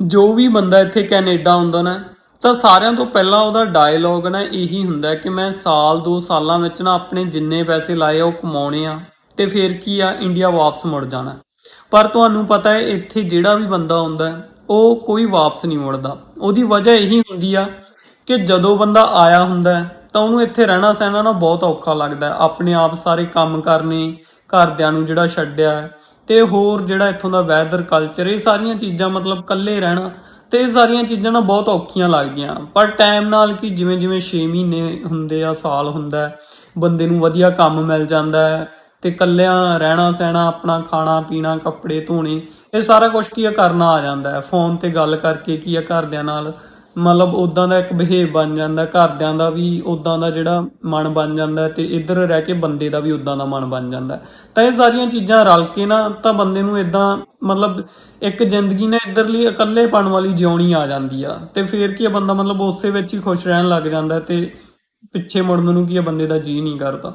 ਜੋ ਵੀ ਬੰਦਾ ਇੱਥੇ ਕੈਨੇਡਾ ਆਉਂਦਾ ਨਾ, ਤਾਂ ਸਾਰਿਆਂ ਤੋਂ ਪਹਿਲਾਂ ਉਹਦਾ ਡਾਇਲੌਗ ਨਾ ਇਹੀ ਹੁੰਦਾ ਕਿ ਮੈਂ ਸਾਲ, ਦੋ ਸਾਲਾਂ ਵਿੱਚ ਨਾ ਆਪਣੇ ਜਿੰਨੇ ਪੈਸੇ ਲਾਏ ਆ, ਉਹ ਕਮਾਉਣੇ ਆ, ਤੇ ਫਿਰ ਕੀ ਆ ਇੰਡੀਆ ਵਾਪਸ ਮੁੜ ਜਾਣਾ। ਪਰ ਤੁਹਾਨੂੰ ਪਤਾ ਹੈ, ਇੱਥੇ ਜਿਹੜਾ ਵੀ ਬੰਦਾ ਆਉਂਦਾ ਉਹ ਕੋਈ ਵਾਪਸ ਨਹੀਂ ਮੁੜਦਾ। ਉਹਦੀ ਵਜ੍ਹਾ ਇਹੀ ਹੁੰਦੀ ਆ ਕਿ ਜਦੋਂ ਬੰਦਾ ਆਇਆ ਹੁੰਦਾ ਤਾਂ ਉਹਨੂੰ ਇੱਥੇ ਰਹਿਣਾ ਸਹਿਣਾ ਨਾ ਬਹੁਤ ਔਖਾ ਲੱਗਦਾ ਆਪਣੇ ਆਪ ਸਾਰੇ ਕੰਮ ਕਰਨੇ, ਘਰਦਿਆਂ ਨੂੰ ਜਿਹੜਾ ਛੱਡਿਆ ਤੇ ਹੋਰ ਜਿਹੜਾ ਇੱਥੋਂ ਦਾ ਵੈਦਰ ਕਲਚਰ ਇਹ ਸਾਰੀਆਂ ਚੀਜ਼ਾਂ ਮਤਲਬ ਇਕੱਲੇ ਰਹਿਣਾ ਤੇ ਇਹ ਸਾਰੀਆਂ ਚੀਜ਼ਾਂ ਨਾ ਬਹੁਤ ਔਖੀਆਂ ਲੱਗਦੀਆਂ। ਪਰ ਟਾਈਮ ਨਾਲ ਕੀ ਜਿਵੇਂ ਜਿਵੇਂ 6 ਮਹੀਨੇ ਹੁੰਦੇ ਆ, ਸਾਲ ਹੁੰਦਾ, ਬੰਦੇ ਨੂੰ ਵਧੀਆ ਕੰਮ ਮਿਲ ਜਾਂਦਾ ਹੈ ਤੇ ਇਕੱਲਿਆਂ ਰਹਿਣਾ ਸਹਿਣਾ, ਆਪਣਾ ਖਾਣਾ ਪੀਣਾ, ਕੱਪੜੇ ਧੋਣੇ, ਇਹ ਸਾਰਾ ਕੁਝ ਕੀ ਆ, ਕਰਨਾ ਆ ਜਾਂਦਾ ਹੈ। ਫੋਨ ਤੇ ਗੱਲ ਕਰਕੇ ਕੀ ਆ, ਘਰਦਿਆਂ ਨਾਲ ਮਤਲਬ ਉਦਾਂ ਦਾ ਇੱਕ ਬਿਹੇਵ ਬਣ ਜਾਂਦਾ, ਘਰਦਿਆਂ ਦਾ ਵੀ ਉਦਾਂ ਦਾ ਜਿਹੜਾ ਮਨ ਬਣ ਜਾਂਦਾ ਤੇ ਇੱਧਰ ਰਹਿ ਕੇ ਬੰਦੇ ਦਾ ਵੀ ਉਦਾਂ ਦਾ ਮਨ ਬਣ ਜਾਂਦਾ। ਤਾਂ ਇਹ ਸਾਰੀਆਂ ਚੀਜ਼ਾਂ ਰਲ ਕੇ ਨਾ ਤਾਂ ਬੰਦੇ ਨੂੰ ਇਦਾਂ ਮਤਲਬ ਇੱਕ ਜ਼ਿੰਦਗੀ ਨਾ ਇੱਧਰਲੀ ਇਕੱਲੇਪਣ ਵਾਲੀ ਜਿਉਣੀ ਆ ਜਾਂਦੀ ਆ ਤੇ ਫੇਰ ਕੀ ਆ ਬੰਦਾ ਮਤਲਬ ਉਸੇ ਵਿੱਚ ਹੀ ਖੁਸ਼ ਰਹਿਣ ਲੱਗ ਜਾਂਦਾ ਤੇ ਪਿੱਛੇ ਮੁੜਨ ਨੂੰ ਕੀ ਆ, ਬੰਦੇ ਦਾ ਜੀ ਨਹੀਂ ਕਰਦਾ।